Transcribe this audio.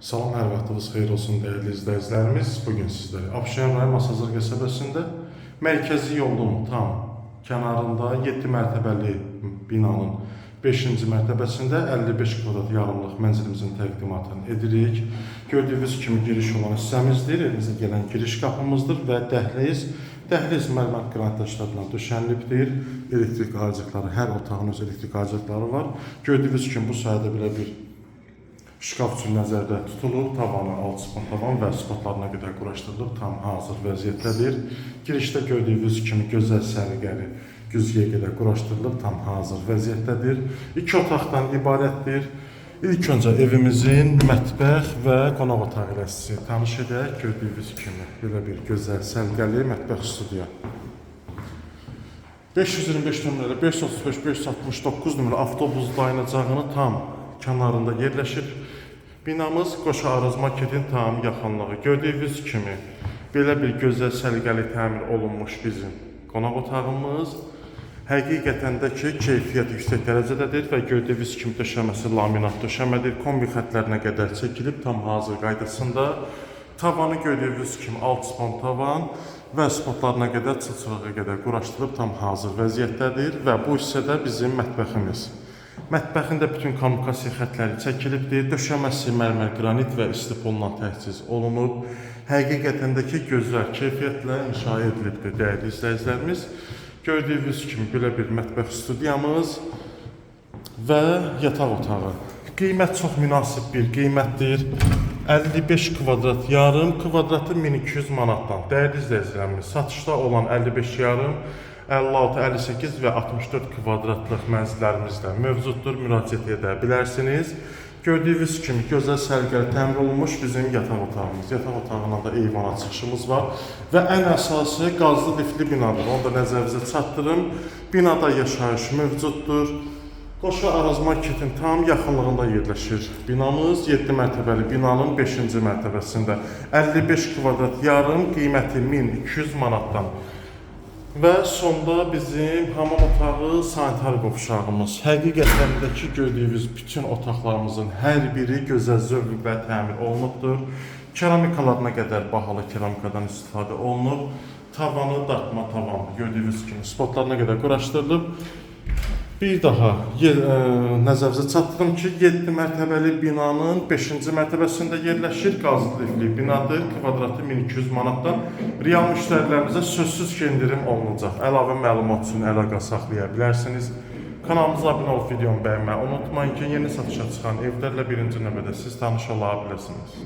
Salam, hər vaxtınız xeyir olsun dəyərli izləyicilərimiz. Bu gün sizlərə Abşeron rayon Masazır qəsəbəsində mərkəzi yolun tam kənarında 7 mərtəbəli binanın 5-ci mərtəbəsində 55 kvadrat yarımlıq mənzilimizin təqdimatını edirik. Gördüyünüz kimi giriş olan hissəmizdir. Evimizə gələn giriş qapımızdır və dəhliz Dəhliz mərmər qranit daşlarından döşənilibdir. Elektrik harcıqları, hər otağın öz elektrik harcıqları var. Gördüyünüz kimi bu sayədə belə bir Şkaf üçün nəzərdə tutulub, tavanı, spot tavan və spotlarına qədər quraşdırılıb, tam hazır vəziyyətdədir. Girişdə gördüyünüz kimi gözəl səliqəli güzgüyə qədər quraşdırılıb, tam hazır vəziyyətdədir. İki otaqdan ibarətdir. İlk öncə evimizin mətbəx və qonaq otağı ilə sizi tanış edək. Gördüyünüz kimi belə bir gözəl səliqəli mətbəx studiya. 525 nömrəli 535 569 nömrəli avtobus dayanacağını tam kənarında yerləşir. Binamız Qoşa Araz Marketin tam yaxınlığı. Gördüyünüz kimi belə bir gözəl səliqəli təmir olunmuş bizim qonaq otağımız. Həqiqətən də ki, keyfiyyət yüksək dərəcədədir və gördüyünüz kimi döşəməsi laminat döşəmədir. Kombi xətlərinə qədər çəkilib tam hazır qaydasında. Tavanı gördüyünüz kimi alt spon tavan və spotlarına qədər çılçırağa qədər quraşdırılıb tam hazır vəziyyətdədir və bu hissədə bizim mətbəximiz. Mətbəxin də bütün kommunikasiya xətləri çəkilibdir. Döşəməsi mərmər qranit və istipolla təchiz olunub. Həqiqətən də ki, gözəl keyfiyyətlə inşa edilibdir dəyərli izləyicilərimiz. Gördüyünüz kimi belə bir mətbəx studiyamız və yataq otağı. Qiymət çox münasib bir qiymətdir. 55 kvadrat yarım, kvadratı 1200 manatdan. Dəyərli izləyicilərimiz, satışda olan 55 yarım, 56, 58 və 64 kvadratlıq mənzillərimizdə mövcuddur. Müraciət edə bilərsiniz. Gördüyünüz kimi gözəl səliqəli təmir olunmuş bizim yataq otağımız. Yataq otağına da eyvana çıxışımız var və ən əsası qazlı lifli binadır. Onu da nəzərinizə çatdırım. Binada yaşayış mövcuddur. Qoşa Araz Marketin tam yaxınlığında yerləşir. Binamız 7 mərtəbəli binanın 5-ci mərtəbəsində 55 kvadrat yarım qiyməti 1200 manatdan. Və sonda bizim hamam otağı, sanitar qovşağımız. Həqiqətən də ki, gördüyünüz bütün otaqlarımızın hər biri gözəl zövq və təmir olunubdur. Keramikalarına qədər bahalı keramikadan istifadə olunub. Tavanı dartma tavan gördüyünüz kimi spotlarına qədər quraşdırılıb. Bir daha ə, nəzərinizə çatdırım ki, 7 mərtəbəli binanın 5-ci mərtəbəsində yerləşir. Qazlı lifli binadır. Kvadratı 1200 manatdan. Real müştərilərimizə sözsüz ki, endirim olunacaq. Əlavə məlumat üçün əlaqə saxlaya bilərsiniz. Kanalımıza abunə olub videomu bəyənməyi unutmayın ki, yeni satışa çıxan evlərlə birinci növbədə siz tanış ola biləsiniz.